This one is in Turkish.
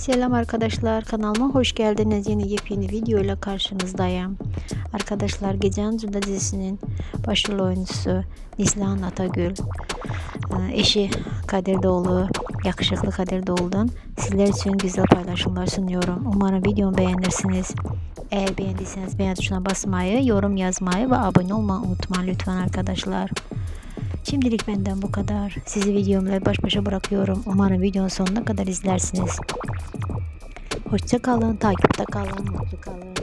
Selam arkadaşlar kanalıma hoş geldiniz. Yeni yepyeni video ile karşınızdayım. Arkadaşlar Gece Ancu'da dizisinin başrol oyuncusu Nislihan Atagül, e, eşi Kadir Doğulu, yakışıklı Kadir Doğulu'dan sizler için güzel paylaşımlar sunuyorum. Umarım videomu beğenirsiniz. Eğer beğendiyseniz beğen tuşuna basmayı, yorum yazmayı ve abone olmayı unutmayın lütfen arkadaşlar. Şimdilik benden bu kadar. Sizi videomla baş başa bırakıyorum. Umarım videonun sonuna kadar izlersiniz. Hoşça kalın, takipte kalın, mutlu kalın.